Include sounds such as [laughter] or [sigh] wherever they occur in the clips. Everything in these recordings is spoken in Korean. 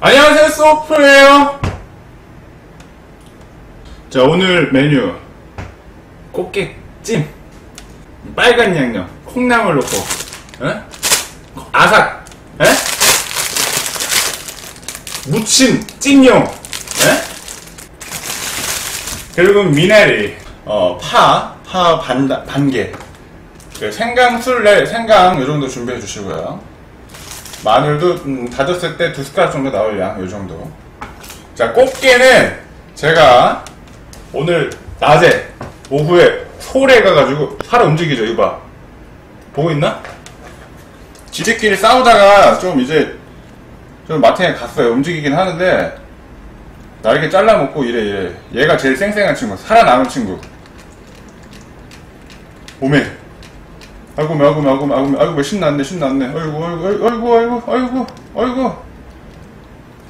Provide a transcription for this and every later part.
안녕하세요 소프예요. 자 오늘 메뉴. 꽃게찜. 빨간 양념. 콩나물 넣고. 에? 아삭. 에? 무침 찜용. 에? 그리고 미나리. 어, 파, 파 반, 반개. 그 생강 술래 생강 요 정도 준비해 주시고요 마늘도 음, 다졌을 때 두 숟가락 정도 나올 양, 요 정도. 자, 꽃게는 제가 오늘 낮에, 오후에 서울에 가가지고 살아 움직이죠, 이거 봐. 보고 있나? 지들끼리 싸우다가 좀 이제 좀 마트에 갔어요. 움직이긴 하는데 날개 잘라먹고 이래 이래. 얘가 제일 쌩쌩한 친구, 살아남은 친구. 오메. 아이고 아이고 아이고 아이고 아이고 신났네 신났네 아이고 아이고 아이고 아이고 아이고 아이고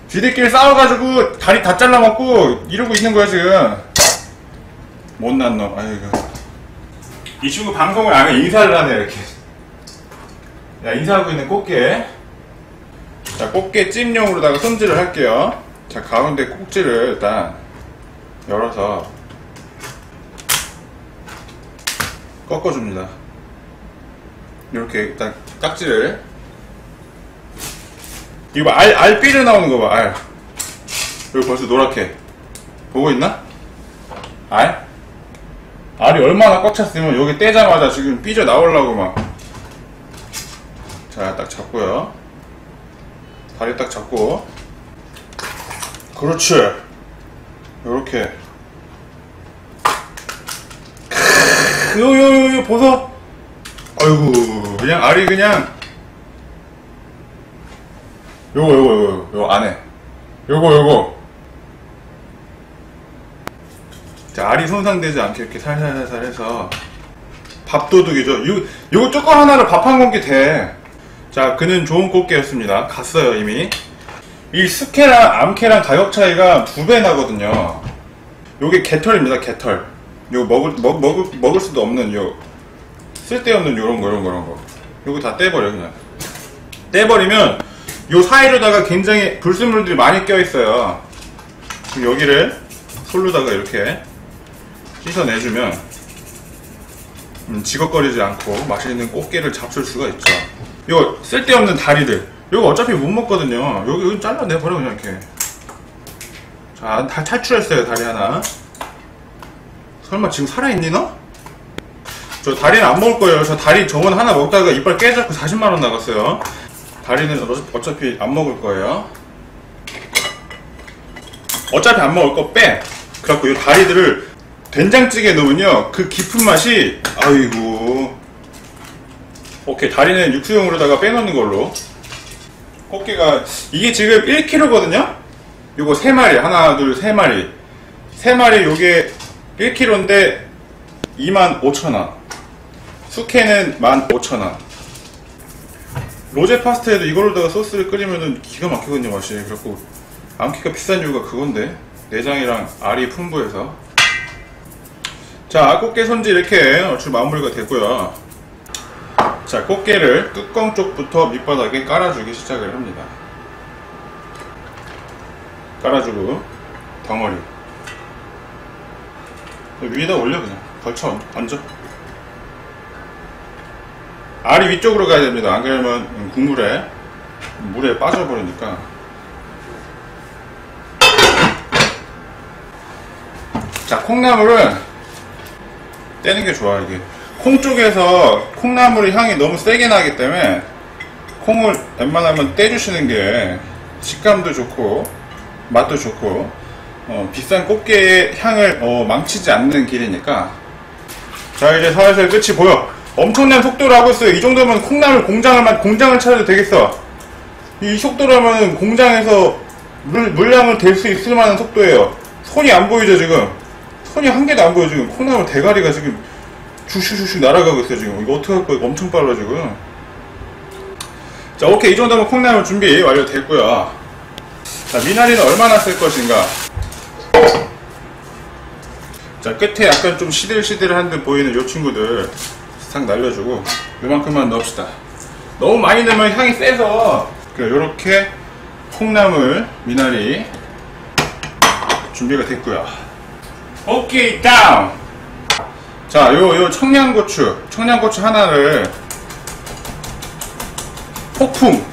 지들끼리 싸워가지고 다리 다 잘라먹고 이러고 있는 거야 지금 못난 놈 아이고 이 친구 방송을 안 해 인사를 하네 이렇게 야 인사하고 있는 꽃게 자 꽃게 찜용으로다가 손질을 할게요 자 가운데 꼭지를 일단 열어서 꺾어줍니다 이렇게 일단 깍지를 이거 봐, 알, 알 삐져 나오는 거 봐, 알. 여기 벌써 노랗게. 보고 있나? 알? 알이 얼마나 꽉 찼으면 여기 떼자마자 지금 삐져 나오려고 막. 자, 딱 잡고요. 다리 딱 잡고. 그렇지. 요렇게. 요요요, 보소. 아이고 그냥 알이 그냥 요거 요거 요거 요거 안에. 요거 요거. 자 알이 손상되지 않게 이렇게 살살살살 해서 밥도둑이죠. 요, 요거 조금 하나를 밥 한 공기 돼자 그는 좋은 꽃게였습니다. 갔어요 이미. 이 스케랑 암캐랑 가격 차이가 두 배 나거든요. 요게 개털입니다 개털. 요 먹을 먹, 먹을 먹을 수도 없는 요 쓸데없는 요런 거, 요런 거, 요런 거. 요거 다 떼버려, 그냥. 떼버리면, 요 사이로다가 굉장히 불순물들이 많이 껴있어요. 지금 여기를 솔로다가 이렇게 씻어내주면, 음, 지걱거리지 않고 맛있는 꽃게를 잡술 수가 있죠. 요 쓸데없는 다리들. 요거 어차피 못 먹거든요. 여기 잘라내버려, 그냥 이렇게. 자, 다 탈출했어요, 다리 하나. 설마 지금 살아있니, 너? 저 다리는 안 먹을 거예요. 저 다리 저번 하나 먹다가 이빨 깨졌고 40만 원 나갔어요. 다리는 어차피 안 먹을 거예요. 어차피 안 먹을 거 빼. 그래갖고 이 다리들을 된장찌개에 넣으면요. 그 깊은 맛이, 아이고. 오케이. 다리는 육수용으로다가 빼놓는 걸로. 꽃게가, 이게 지금 1kg거든요? 요거 3마리. 하나, 둘, 3마리. 3마리 요게 1kg인데 25,000원. 숙회는 15,000원. 로제 파스타에도 이걸로다가 소스를 끓이면은 기가 막히거든요, 맛이. 그래갖고, 암키가 비싼 이유가 그건데. 내장이랑 알이 풍부해서. 자, 꽃게 손질 이렇게 얼추 마무리가 됐고요. 자, 꽃게를 뚜껑 쪽부터 밑바닥에 깔아주기 시작을 합니다. 깔아주고, 덩어리. 위에다 올려, 그냥. 걸쳐, 얹어. 알이 위쪽으로 가야 됩니다. 안 그러면 국물에 물에 빠져버리니까. 자, 콩나물을 떼는 게 좋아, 이게. 콩 쪽에서 콩나물의 향이 너무 세게 나기 때문에 콩을 웬만하면 떼주시는 게 식감도 좋고 맛도 좋고 어, 비싼 꽃게의 향을 어, 망치지 않는 길이니까 자 이제 살살 끝이 보여 엄청난 속도로 하고 있어요. 이 정도면 콩나물 공장을, 공장을 차려도 되겠어. 이 속도라면 공장에서 물, 물량을 댈 수 있을 만한 속도예요. 손이 안 보이죠, 지금? 손이 한 개도 안 보여, 지금. 콩나물 대가리가 지금 슈슈슈슈 날아가고 있어요, 지금. 이거 어떻게 할 거야? 엄청 빨라, 지금. 자, 오케이. 이 정도면 콩나물 준비 완료됐고요. 자, 미나리는 얼마나 쓸 것인가? 자, 끝에 약간 좀 시들시들한 듯 보이는 요 친구들. 싹 날려주고 요만큼만 넣읍시다 너무 많이 넣으면 향이 세서 요렇게 콩나물, 미나리 준비가 됐고요. 오케이, 다운! 자, 요, 요 청양고추, 청양고추 하나를 폭풍,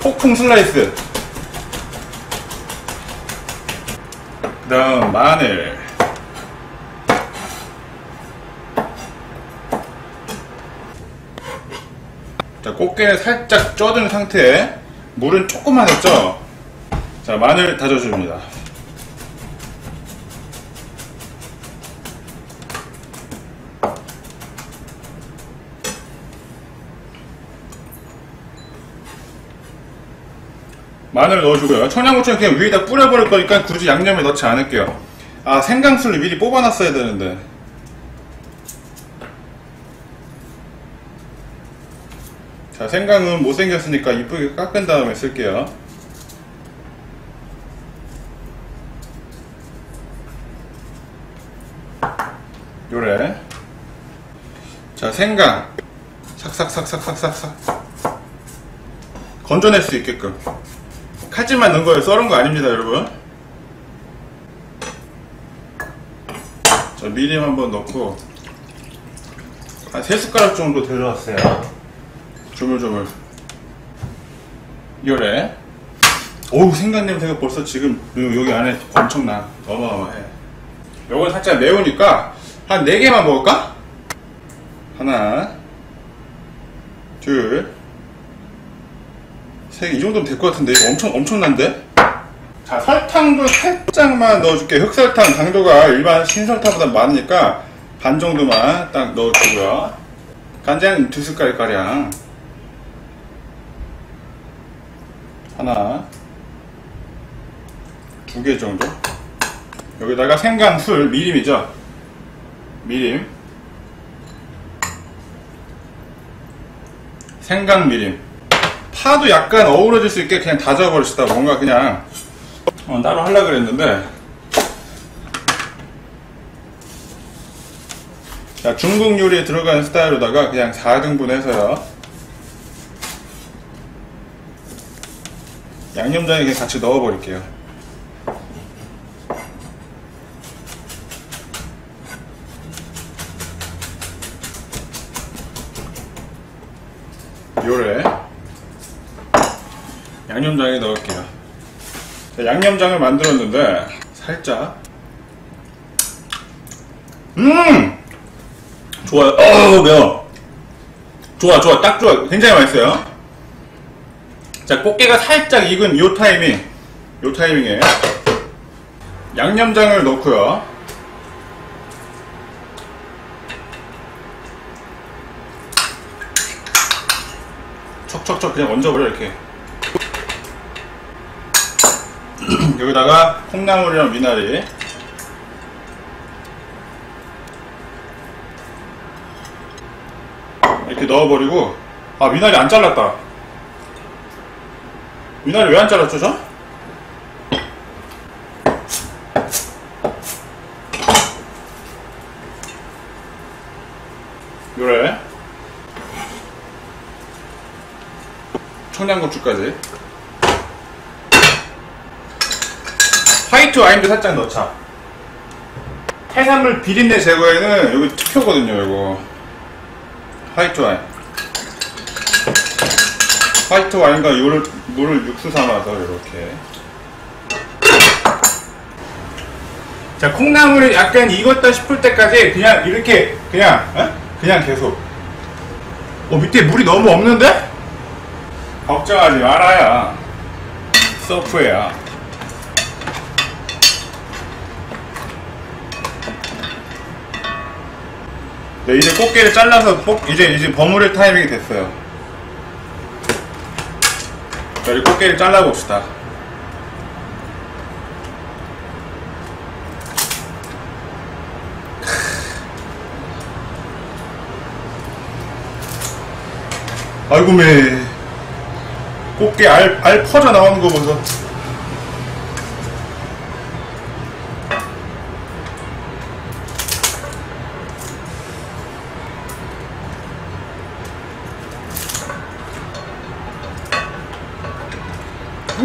폭풍 슬라이스. 그 다음, 마늘. 자, 꽃게를 살짝 쪄든 상태에 물은 조금만 했죠? 자, 마늘 다져줍니다. 마늘 넣어주고요. 청양고추는 그냥 위에다 뿌려버릴 거니까 굳이 양념에 넣지 않을게요. 아, 생강술을 미리 뽑아놨어야 되는데. 생강은 못생겼으니까 이쁘게 깎은 다음에 쓸게요. 요래. 자, 생강. 삭삭삭삭삭삭삭. 건져낼 수 있게끔. 칼집만 넣은 거예요. 썰은 거 아닙니다, 여러분. 자, 미림 한번 넣고, 한 3숟가락 정도 들어왔어요. 조물조물. 요래. 오우, 생강 냄새가 벌써 지금 요- 여기 안에 엄청나. 어마어마해. 요건 살짝 매우니까 한 4개만 먹을까? 하나, 둘, 세 개. 이 정도면 될 것 같은데? 이거 엄청, 엄청난데? 자, 설탕도 살짝만 넣어줄게. 흑설탕 당도가 일반 신설탕보다 많으니까 반 정도만 딱 넣어주고요. 간장 두 숟갈가량. 하나, 두 개 정도. 여기다가 생강, 술, 미림이죠. 미림. 생강, 미림. 파도 약간 어우러질 수 있게 그냥 다져버립시다. 뭔가 그냥 어, 따로 하려고 그랬는데 자, 중국 요리에 들어가는 스타일로다가 그냥 4등분 해서요. 양념장에 같이 넣어버릴게요. 요래 양념장에 넣을게요. 자, 양념장을 만들었는데 살짝 음 좋아요. 어 매워. 좋아 좋아 딱 좋아. 굉장히 맛있어요. 자 꽃게가 살짝 익은 요 타이밍 요 타이밍에 양념장을 넣고요. 척척척 그냥 얹어버려 이렇게. [clears throat] 여기다가 콩나물이랑 미나리 이렇게 넣어버리고 아 미나리 안 잘랐다 미나리 왜 안 잘랐죠 저? 요래 청양고추까지 화이트 와인도 살짝 넣자. 해산물 비린내 제거에는 여기 투표거든요, 이거. 화이트 와인. 화이트 와인과 요를, 물을 육수 삼아서 이렇게. 자, 콩나물이 약간 익었다 싶을 때까지 그냥 이렇게, 그냥, 어? 그냥 계속. 어, 밑에 물이 너무 없는데? 걱정하지 말아야. 서프야. 네, 이제 꽃게를 잘라서 볶, 이제 이제 버무릴 타이밍이 됐어요. 자, 우리 꽃게를 잘라봅시다. 아이고 매 꽃게 알, 알 퍼져 나오는 거 보소.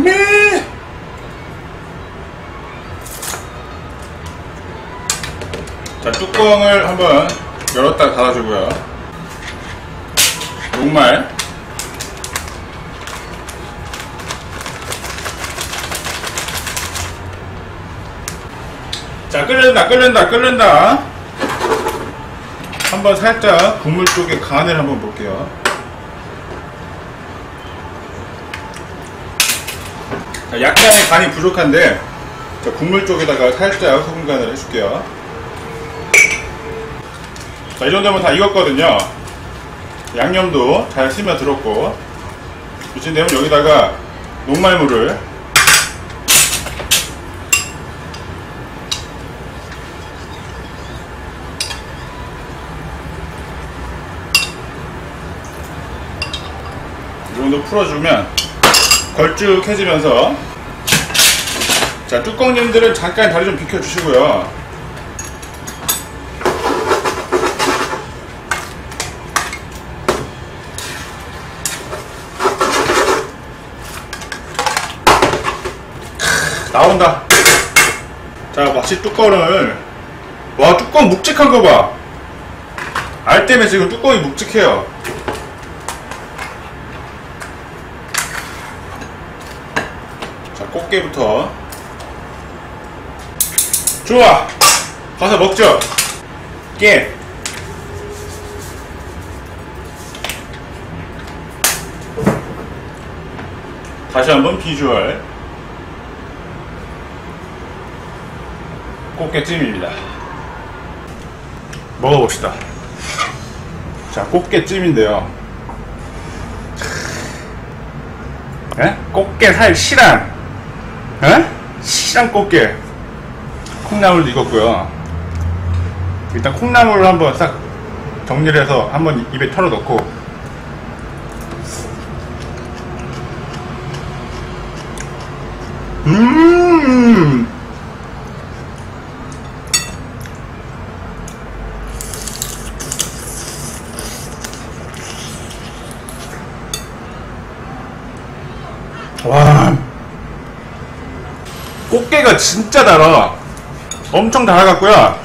네! 자, 뚜껑을 한번 열었다 닫아주고요. 녹말. 자, 끓는다, 끓는다, 끓는다. 한번 살짝 국물 쪽에 간을 한번 볼게요. 약간의 간이 부족한데, 자, 국물 쪽에다가 살짝 소금 간을 해줄게요. 자, 이 정도면 다 익었거든요. 양념도 잘 스며들었고, 이쯤 되면 여기다가 녹말물을 이 정도 풀어주면 걸쭉해지면서. 자 뚜껑님들은 잠깐 다리 좀 비켜주시고요. 크, 나온다. 자 마치 뚜껑을. 와 뚜껑 묵직한 거봐. 알 때문에 지금 뚜껑이 묵직해요 꽃게부터. 좋아! 가서 먹죠! 깨! 다시 한번 비주얼. 꽃게찜입니다. 먹어봅시다. 자, 꽃게찜인데요. 에? 꽃게 살 실한 에? 실한 꽃게. 콩나물도 익었고요. 일단 콩나물을 한번 싹 정리를 해서 한번 입에 털어 넣고. 음! 와 꽃게가 진짜 달아. 엄청 달아갖고요